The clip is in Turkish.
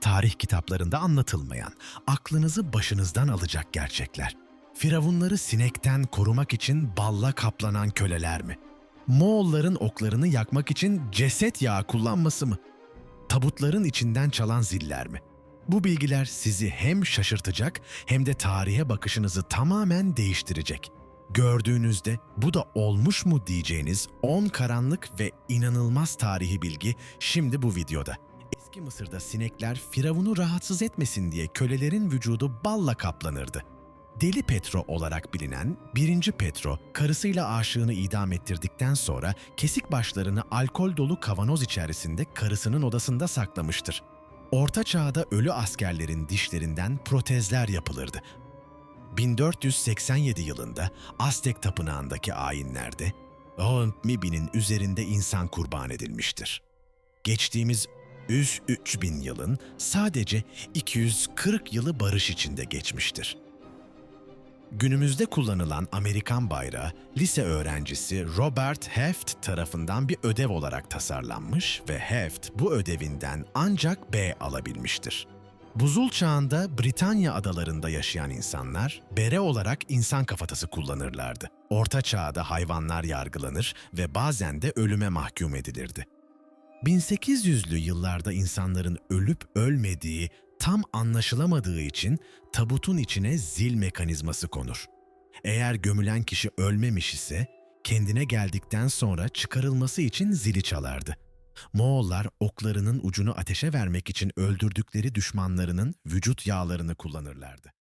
Tarih kitaplarında anlatılmayan, aklınızı başınızdan alacak gerçekler. Firavunları sinekten korumak için balla kaplanan köleler mi? Moğolların oklarını yakmak için ceset yağı kullanması mı? Tabutların içinden çalan ziller mi? Bu bilgiler sizi hem şaşırtacak hem de tarihe bakışınızı tamamen değiştirecek. Gördüğünüzde bu da olmuş mu diyeceğiniz 10 karanlık ve inanılmaz tarihi bilgi şimdi bu videoda. Eski Mısır'da sinekler Firavun'u rahatsız etmesin diye kölelerin vücudu balla kaplanırdı. Deli Petro olarak bilinen 1. Petro, karısıyla aşığını idam ettirdikten sonra kesik başlarını alkol dolu kavanoz içerisinde karısının odasında saklamıştır. Orta çağda ölü askerlerin dişlerinden protezler yapılırdı. 1487 yılında Aztek tapınağındaki ayinlerde Mibi'nin üzerinde insan kurban edilmiştir. Geçtiğimiz 103 bin yılın sadece 240 yılı barış içinde geçmiştir. Günümüzde kullanılan Amerikan bayrağı lise öğrencisi Robert Heft tarafından bir ödev olarak tasarlanmış ve Heft bu ödevinden ancak B alabilmiştir. Buzul çağında Britanya adalarında yaşayan insanlar bere olarak insan kafatası kullanırlardı. Orta çağda hayvanlar yargılanır ve bazen de ölüme mahkum edilirdi. 1800'lü yıllarda insanların ölüp ölmediği tam anlaşılamadığı için tabutun içine zil mekanizması konur. Eğer gömülen kişi ölmemiş ise kendine geldikten sonra çıkarılması için zili çalardı. Moğollar oklarının ucunu ateşe vermek için öldürdükleri düşmanlarının vücut yağlarını kullanırlardı.